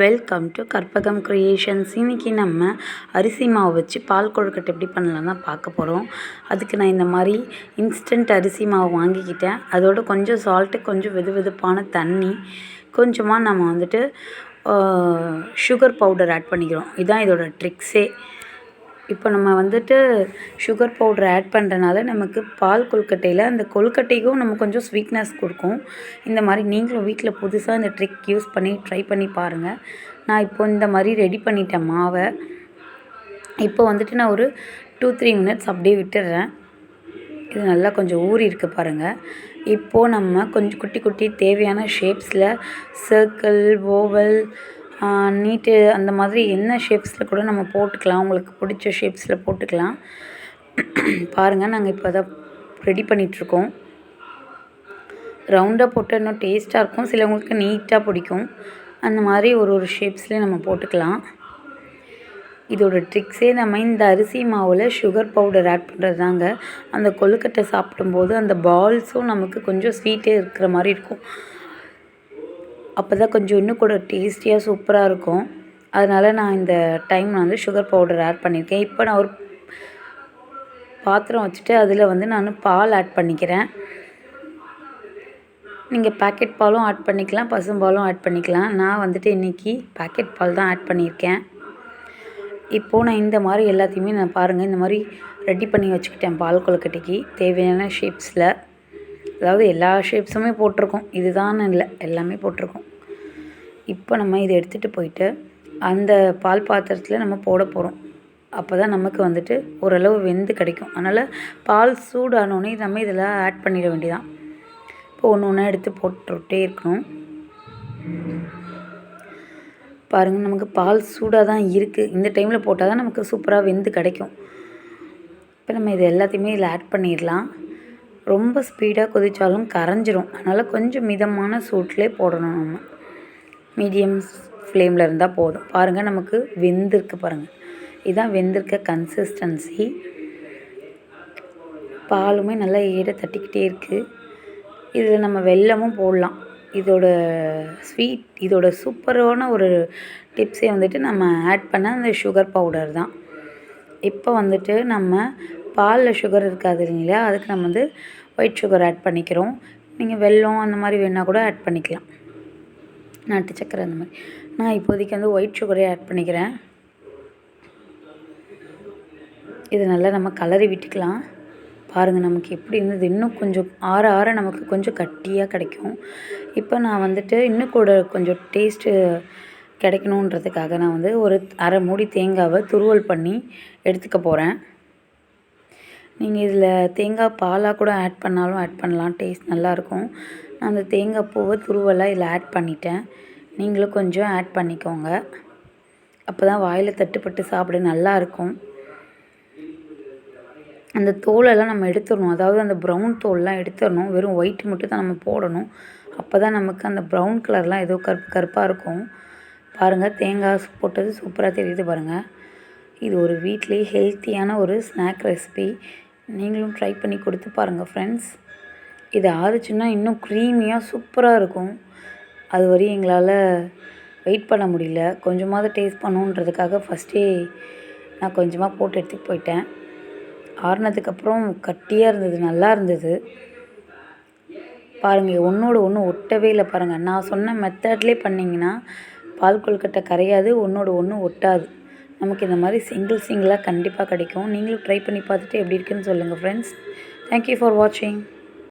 Welcome to Karpagam creations இன்றைக்கி நம்ம அரிசி மாவு வச்சு பால் கொழுக்கட்டை எப்படி பண்ணலாம் தான் பார்க்க போகிறோம் அதுக்கு நான் இந்த மாதிரி இன்ஸ்டன்ட் அரிசி மாவு வாங்கிக்கிட்டேன். அதோட கொஞ்சம் சால்ட்டு கொஞ்சம் வெது வெதுப்பான தண்ணி கொஞ்சமாக நம்ம வந்துட்டு சுகர் பவுடர் ஆட் பண்ணிக்கிறோம். இதுதான் இதோட ட்ரிக்ஸே இப்போ நம்ம வந்துட்டு சுகர் பவுடர் ஆட் பண்ணுறனால நமக்கு பால் கொழுக்கட்டையில் அந்த கொழுக்கட்டைக்கும் நம்ம கொஞ்சம் ஸ்வீட்னஸ் கொடுக்கும். இந்த மாதிரி நீங்களும் வீட்டில் புதுசாக இந்த ட்ரிக் யூஸ் பண்ணி ட்ரை பண்ணி பாருங்கள் நான் இப்போ இந்த மாதிரி ரெடி பண்ணிட்டேன் மாவை. இப்போ வந்துட்டு நான் ஒரு டூ த்ரீ மினிட்ஸ் அப்படியே விட்டுடுறேன் இது நல்லா கொஞ்சம் ஊறி இருக்கு பாருங்கள் இப்போது நம்ம கொஞ்சம் குட்டி குட்டி தேவையான ஷேப்ஸில் சர்க்கிள் ஓவல் நீட்டு அந்த மாதிரி என்ன ஷேப்ஸில் கூட நம்ம போட்டுக்கலாம். உங்களுக்கு பிடிச்ச ஷேப்ஸில் போட்டுக்கலாம். பாருங்கள் நாங்கள் இப்போ அதை ரெடி பண்ணிகிட்ருக்கோம் ரவுண்டாக போட்டால் இன்னும் டேஸ்ட்டாக இருக்கும். சிலவங்களுக்கு நீட்டாக பிடிக்கும். அந்த மாதிரி ஒரு ஒரு ஷேப்ஸ்லேயும் நம்ம போட்டுக்கலாம். இதோட ட்ரிக்ஸே நம்ம இந்த அரிசி மாவில் சுகர் பவுடர் ஆட் பண்ணுறது தாங்க அந்த கொழுக்கட்டை சாப்பிடும்போது அந்த பால்ஸும் நமக்கு கொஞ்சம் ஸ்வீட்டே இருக்கிற மாதிரி இருக்கும். அப்போ தான் கொஞ்சம் இன்னும் கூட டேஸ்டியாக சூப்பராக இருக்கும். அதனால் நான் இந்த டைம் வந்து சுகர் பவுடர் ஆட் பண்ணியிருக்கேன். இப்போ நான் ஒரு பாத்திரம் வச்சுட்டு அதில் வந்து நான் பால் ஆட் பண்ணிக்கிறேன். நீங்கள் பேக்கெட் பாலும் ஆட் பண்ணிக்கலாம் பசும்பாலும் ஆட் பண்ணிக்கலாம். நான் வந்துட்டு இன்றைக்கி பேக்கெட் பால் தான் ஆட் பண்ணியிருக்கேன். இப்போது நான் இந்த மாதிரி எல்லாத்தையுமே நான் பாருங்கள் இந்த மாதிரி ரெடி பண்ணி வச்சுக்கிட்டேன் பால் கொழுக்கட்டைக்கு. தேவையான ஷேப்ஸில் அதாவது எல்லா ஷேப்ஸுமே போட்டிருக்கோம். இதுதான் இல்லை எல்லாமே போட்டிருக்கோம். இப்போ நம்ம இதை எடுத்துகிட்டு போயிட்டு அந்த பால் பாத்திரத்தில் நம்ம போட போகிறோம் அப்போ தான் நமக்கு வந்துட்டு ஓரளவு வெந்து கிடைக்கும். அதனால் பால் சூடானோடனே நம்ம இதில் ஆட் பண்ணிட வேண்டியதான் இப்போ ஒன்று ஒன்றா எடுத்து போட்டுகிட்டே இருக்கணும். பாருங்கள் நமக்கு பால் சூடாக தான் இருக்குது இந்த டைமில் போட்டால் தான் நமக்கு சூப்பராக வெந்து கிடைக்கும். இப்போ நம்ம இது எல்லாத்தையுமே இதில் ஆட் பண்ணிடலாம். ரொம்ப ஸ்பீடாக கொதித்தாலும் கரைஞ்சிரும். அதனால் கொஞ்சம் மிதமான சூட்டிலே போடணும் நம்ம. மீடியம் ஃப்ளேமில் இருந்தால் போதும். பாருங்கள் நமக்கு வெந்திருக்கு பாருங்கள் இதுதான் வெந்திருக்க கன்சிஸ்டன்சி பாலுமே நல்லா ஈட தட்டிக்கிட்டே இருக்குது இதில் நம்ம வெல்லமும் போடலாம். இதோட ஸ்வீட் இதோட சூப்பரான ஒரு டிப்ஸே வந்துட்டு நம்ம ஆட் பண்ண அந்த சுகர் பவுடர் தான். இப்போ வந்துட்டு நம்ம பாலில் சுகர் இருக்காது இல்லைங்களா அதுக்கு நம்ம வந்து ஒயிட் சுகர் ஆட் பண்ணிக்கிறோம். நீங்கள் வெல்லம் அந்த மாதிரி வேணால் கூட ஆட் பண்ணிக்கலாம். நாட்டு சக்கரை அந்த மாதிரி. நான் இப்போதைக்கு வந்து ஒயிட் சுகரே ஆட் பண்ணிக்கிறேன். இது நல்லா நம்ம கலரி விட்டுக்கலாம். பாருங்கள் நமக்கு எப்படி இருந்தது? இன்னும் கொஞ்சம் ஆற ஆற நமக்கு கொஞ்சம் கட்டியாக கிடைக்கும். இப்போ நான் வந்துட்டு இன்னும் கூட கொஞ்சம் டேஸ்ட்டு கிடைக்கணுன்றதுக்காக நான் வந்து ஒரு அரை மூடி தேங்காவை துருவல் பண்ணி எடுத்துக்க போகிறேன் நீங்கள் இதில் தேங்காய் பாலாக கூட ஆட் பண்ணாலும் ஆட் பண்ணலாம். டேஸ்ட் நல்லாயிருக்கும் நான் அந்த தேங்காய் பூவை துருவலாக இதில் ஆட் பண்ணிட்டேன். நீங்களும் கொஞ்சம் ஆட் பண்ணிக்கோங்க. அப்போ தான் வாயில் தட்டுப்பட்டு சாப்பிட நல்லாயிருக்கும் அந்த தோலெல்லாம் நம்ம எடுத்துடணும். அதாவது அந்த ப்ரௌன் தோல்லாம் எடுத்துடணும். வெறும் ஒயிட் மட்டும் தான் நம்ம போடணும். அப்போ தான் நமக்கு அந்த ப்ரௌன் கலர்லாம் ஏதோ கருப்பு கருப்பாக இருக்கும். பாருங்கள் தேங்காய் போட்டது சூப்பராக தெரியுது பாருங்கள் இது ஒரு வீட்லேயே ஹெல்த்தியான ஒரு ஸ்நாக் ரெசிபி நீங்களும் ட்ரை பண்ணி கொடுத்து பாருங்கள் ஃப்ரெண்ட்ஸ் இது ஆறுச்சுன்னா இன்னும் க்ரீமியாக சூப்பராக இருக்கும். அது வரையும் எங்களால் வெயிட் பண்ண முடியல. கொஞ்சமாவது டேஸ்ட் பண்ணுன்றதுக்காக ஃபஸ்ட்டே நான் கொஞ்சமாக போட்டு எடுத்துகிட்டு போயிட்டேன். ஆறுனதுக்கப்புறம் கட்டியாக இருந்தது நல்லா இருந்தது. பாருங்கள் ஒன்றோட ஒன்று ஒட்டவே இல்லை பாருங்கள் நான் சொன்ன மெத்தட்லேயே பண்ணிங்கன்னா பால் கொழுக்கட்டை கரையாது ஒன்றோட ஒன்று ஒட்டாது. நமக்கு இந்த மாதிரி சிங்கிள் சிங்கிளாக கண்டிப்பாக கிடைக்கும். நீங்களும் ட்ரை பண்ணி பார்த்துட்டு எப்படி இருக்குன்னு சொல்லுங்கள் ஃப்ரெண்ட்ஸ் தேங்க்யூ ஃபார் வாட்சிங்